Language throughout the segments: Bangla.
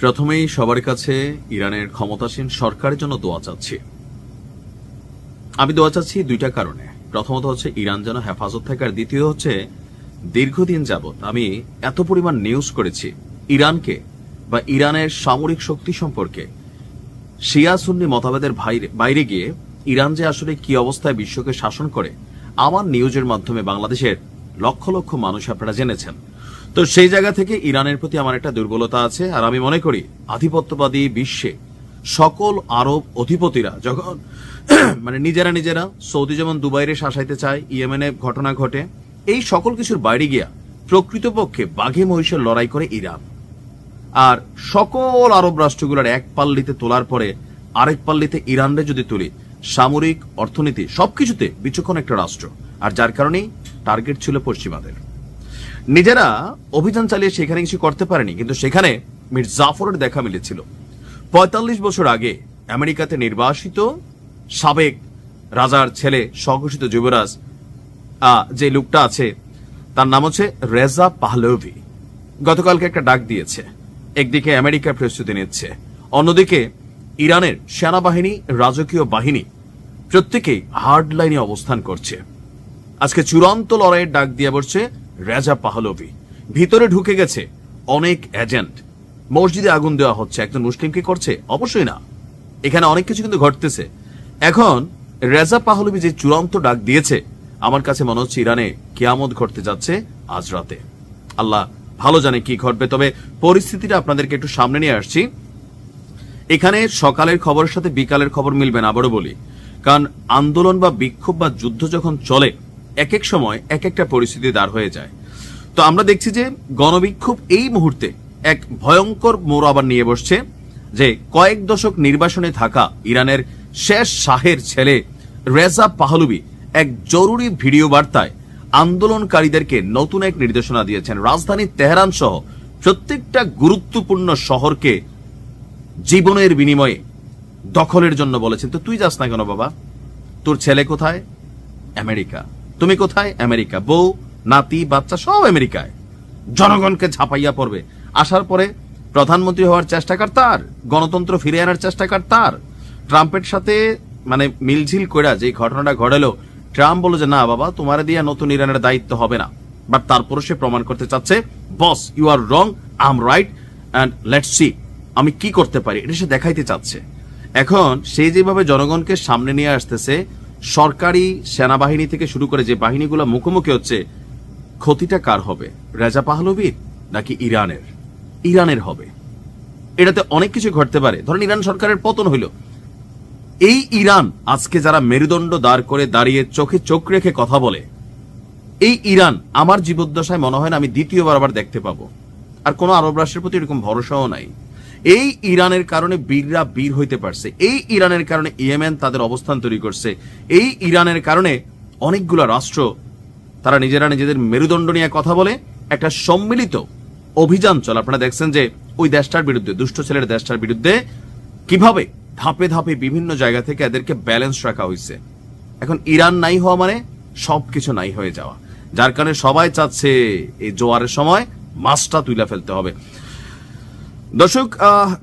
প্রথমেই সবার কাছে ইরানের ক্ষমতাসীন সরকারের জন্য দোয়া চাচ্ছি। আমি দোয়া চাচ্ছি দুইটা কারণে। প্রথমত হচ্ছে, ইরান যেন হেফাজত থাকে, আর দ্বিতীয় হচ্ছে, দীর্ঘদিন যাবৎ আমি এত পরিমাণ নিউজ করেছি ইরানকে বা ইরানের সামরিক শক্তি সম্পর্কে। শিয়া সুন্নি মতভেদের বাইরে গিয়ে ইরান যে আসলে কি অবস্থায় বিশ্বকে শাসন করে, আমার নিউজের মাধ্যমে বাংলাদেশের লক্ষ লক্ষ মানুষ আপনারা জেনেছেন। তো সেই জায়গা থেকে ইরানের প্রতি আমার একটা দুর্বলতা আছে, আর আমি মনে করি আধিপত্যবাদী বিশ্বে সকল আরব অধিপতিরা যখন মানে নিজেরা নিজেরা সৌদি যেমন দুবাইরে শাসাইতে চায়, ইয়েমেনে ঘটনা ঘটে, এই সকল কিছুর বাইরে গিয়া প্রকৃতপক্ষে বাঘে মহিষের লড়াই করে ইরান। আর সকল আরব রাষ্ট্রগুলোর এক পাল্লিতে তোলার পরে আরেক পাল্লিতে ইরানরে যদি তুলি, সামরিক, অর্থনীতি সবকিছুতে বিচক্ষণ একটা রাষ্ট্র। আর যার কারণেই টার্গেট ছিল পশ্চিমাদের। নিজেরা অভিযান চালিয়ে সেখানে কিছু করতে পারেনি, কিন্তু সেখানে মির জাফরের দেখা মিলেছিল। পঁয়তাল্লিশ বছর আগে আমেরিকাতে নির্বাসিত সাবেক রাজার ছেলে, স্বঘোষিত যুবরাজ যে লোকটা আছে, তার নাম হচ্ছে রেজা পাহলভি। গতকালকে একটা ডাক দিয়েছে। একদিকে আমেরিকার প্রস্তুতি নিচ্ছে, অন্যদিকে ইরানের সেনাবাহিনী, রাজকীয় বাহিনী প্রত্যেকেই হার্ড লাইনে অবস্থান করছে। আজকে চূড়ান্ত লড়াইয়ের ডাক দিয়ে বসছে রেজা পাহলভি। ভিতরে ঢুকে গেছে অনেক এজেন্ট মসজিদে আগুন দেওয়া হচ্ছে। একজন মুসলিমকে করছে? অবশ্যই না। এখানে অনেক কিছু কিন্তু ঘটতেছে। এখন রেজা পাহলভি যে চূড়ান্ত ডাক দিয়েছে, আমার কাছে মনে হচ্ছে ইরানে কিয়ামত ঘটতে যাচ্ছে আজ রাতে। আল্লাহ ভালো জানে কি ঘটবে, তবে পরিস্থিতিটা আপনাদেরকে একটু সামনে নিয়ে আসছি। এখানে সকালের খবরের সাথে বিকালের খবর মিলবে না, আবারও বলি। কারণ আন্দোলন বা বিক্ষোভ বা যুদ্ধ যখন চলে এক এক সময় এক একটা পরিস্থিতি দাঁড় হয়ে যায়। তো আমরা দেখছি যে গণবিক্ষোভ এই মুহূর্তে এক ভয়ঙ্কর মোড় আবার নিয়ে বসছে যে কয়েক দশক নির্বাসনে থাকা ইরানের শেষ শাহের ছেলে রেজা পাহলুবি এক জরুরি ভিডিও বার্তায় আন্দোলনকারীদেরকে নতুন এক নির্দেশনা দিয়েছেন। রাজধানী তেহরান সহ প্রত্যেকটা গুরুত্বপূর্ণ শহরকে জীবনের বিনিময়ে দখলের জন্য বলেছেন। তো তুই যাস না কেন বাবা? তোর ছেলে কোথায়? আমেরিকা। তুমি কোথায়? আমেরিকা। বউ, নাতি, বাচ্চা সব আমেরিকায়। জনগণকে ঝাপাইয়া পড়বে। আসার পরে প্রধানমন্ত্রী হওয়ার চেষ্টা কর তার? গণতন্ত্র ফিরে আনার চেষ্টা কর তার? ট্রাম্পের সাথে মানে মিলঝিল কইরা যে ঘটনাটা ঘটালো, ট্রাম্প বলে যে, না বাবা, তোমার দিয়ে নতুন ইরানের দায়িত্ব হবে না। বাট তারপরও সে প্রমাণ করতে চাচ্ছে, boss, you are wrong, I'm right, and let's see, আমি কি করতে পারি? এটা সে দেখাইতে চাচ্ছে। এখন সে যেভাবে জনগণকে সামনে নিয়ে আসতেছে সরকারি সেনাবাহিনী থেকে শুরু করে যে বাহিনীগুলো মুখোমুখি হচ্ছে, ক্ষতিটা কার হবে? রেজা পাহলবির নাকি ইরানের? ইরানের হবে। এটাতে অনেক কিছু ঘটতে পারে। ধরেন ইরান সরকারের পতন হইল। এই ইরান আজকে যারা মেরুদণ্ড দাঁড় করে দাঁড়িয়ে চোখে চোখ রেখে কথা বলে, এই ইরান আমার জীবদ্দশায় মনে হয় না আমি দ্বিতীয়বার আবার দেখতে পাবো। আর কোনো আরব রাষ্ট্রের প্রতি এরকম ভরসাও নাই। এই ইরানের কারণে বীররা বীর হইতে পারছে। এই ইরানের কারণে ইয়েমেন তাদের অবস্থান তৈরি করছে। এই ইরানের কারণে অনেকগুলো রাষ্ট্র, তারা নিজেরা নিজেদের মেরুদণ্ড নিয়ে কথা বলে, একটা সম্মিলিত অভিযান চলে। আপনারা দেখছেন যে ওই দেশটার বিরুদ্ধে, দুষ্ট ছেলের দেশটার বিরুদ্ধে কীভাবে ধাপে ধাপে বিভিন্ন জায়গা থেকে এদেরকে ব্যালেন্স রাখা হয়েছে এখন ইরান নাই হওয়া মানে সবকিছু নাই হয়ে যাওয়া। যার কারণে সবাই চাচ্ছে এই জোয়ারের সময় মাছটা তুলে ফেলতে হবে। দর্শক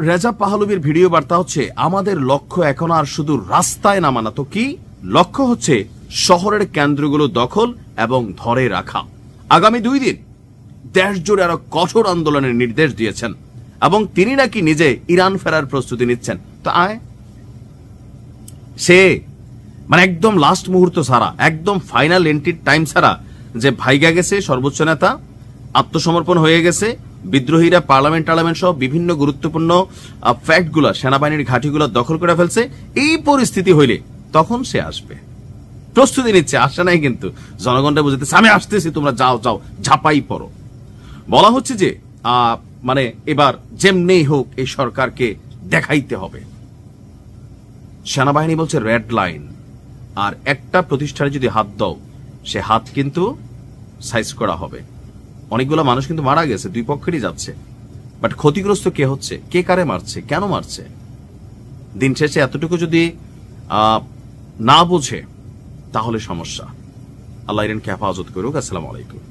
রেজা পাহলুবির ভিডিও বার্তা হচ্ছে, আমাদের লক্ষ্য এখন আর শুধু রাস্তায় নামা না, তো কি? লক্ষ্য হচ্ছে শহরের কেন্দ্রগুলো দখল এবং ধরে রাখা। আগামী দুই দিন দেশ জুড়ে আরও কঠোর আন্দোলনের নির্দেশ দিয়েছেন এবং তিনি নাকি নিজে ইরান ফেরার প্রস্তুতি নিচ্ছেন। তো আয়। সে মানে একদম লাস্ট মুহূর্ত ছাড়া, একদম ফাইনাল এন্ট্রির টাইম ছাড়া যে ভাইগা গেছে, সর্বোচ্চ নেতা, আত্মসমর্পণ হয়ে গেছে বিদ্রোহীরা পার্লামেন্ট টার্লামেন্ট সহ বিভিন্ন গুরুত্বপূর্ণ ফ্যাক্টগুলো সেনাবাহিনীর ঘাঁটিগুলো দখল করে ফেলছে। এই পরিস্থিতি হইলে তখন সে আসবে। প্রস্তুতি নিচ্ছে, আসে নাই কিন্তু। জনগণটা বুঝতেছে আমি আসতেছি, তোমরা যাও যাও, ঝাপাই পড়ো। বলা হচ্ছে যে মানে এবার যেমনি হোক এই সরকারকে দেখাইতে হবে। সেনাবাহিনী বলছে রেড লাইন। আর একটা প্রতিষ্ঠানে যদি হাত দাও, সে হাত কিন্তু সাইজ করা হবে। অনেকগুলো মানুষ কিন্তু মারা গেছে, দুই পক্ষেরই যাচ্ছে। বাট ক্ষতিগ্রস্ত কে হচ্ছে? কে কারে মারছে? কেন মারছে? দিন শেষে এতটুকু যদি না বোঝে, তাহলে সমস্যা। আল্লাহ ইরেনকে হেফাজত করুক। আসসালামু আলাইকুম।